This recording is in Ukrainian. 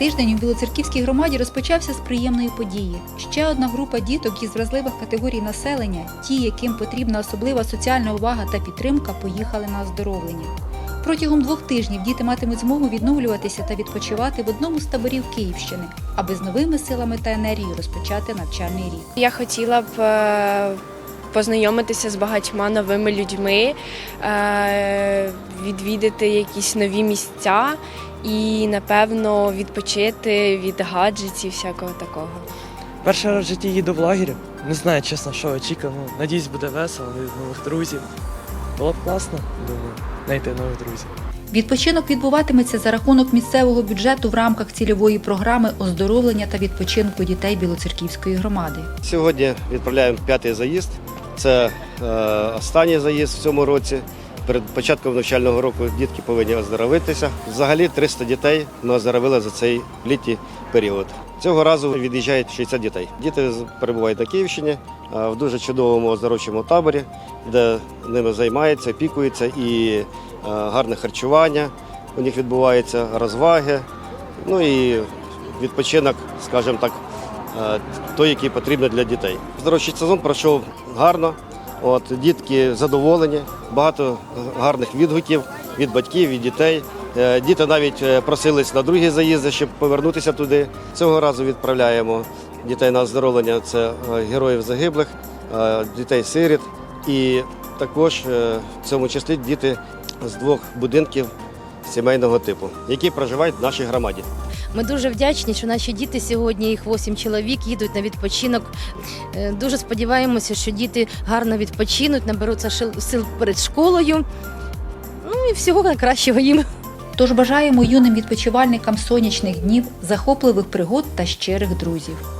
Тиждень у Білоцерківській громаді розпочався з приємної події. Ще одна група діток із вразливих категорій населення, ті, яким потрібна особлива соціальна увага та підтримка, поїхали на оздоровлення. Протягом двох тижнів діти матимуть змогу відновлюватися та відпочивати в одному з таборів Київщини, аби з новими силами та енергією розпочати навчальний рік. Я хотіла б е, познайомитися з багатьма новими людьми, е, відвідати якісь нові місця і, напевно, відпочити від гаджетів, всякого такого. Перший раз в житті їду в лагерь. Не знаю, чесно, що очікую. Ну, надіюсь, буде весело, від нових друзів. Було б класно, думаю, знайти нових друзів. Відпочинок відбуватиметься за рахунок місцевого бюджету в рамках цільової програми оздоровлення та відпочинку дітей Білоцерківської громади. Сьогодні відправляємо п'ятий заїзд. Це е, останній заїзд в цьому році. Перед початком навчального року дітки повинні оздоровитися. Взагалі 300 дітей ми оздоровили за цей літній період. Цього разу від'їжджають 60 дітей. Діти перебувають на Київщині в дуже чудовому оздоровчому таборі, де ними займаються, пікуються і гарне харчування. У них відбуваються розваги, ну і відпочинок, скажімо так, той, який потрібен для дітей. Здоровчий сезон пройшов гарно. От, дітки задоволені, багато гарних відгуків від батьків, від дітей. Е, Діти навіть е, просились на другі заїзди, щоб повернутися туди. Цього разу відправляємо дітей на оздоровлення. Це е, героїв загиблих, дітей-сиріт і також в цьому числі діти з двох будинків сімейного типу, які проживають в нашій громаді. Ми дуже вдячні, що наші діти сьогодні, їх 8 чоловік, їдуть на відпочинок. Е, Дуже сподіваємося, що діти гарно відпочинуть, наберуться сил перед школою. Ну і всього найкращого їм. Тож бажаємо юним відпочивальникам сонячних днів, захопливих пригод та щирих друзів.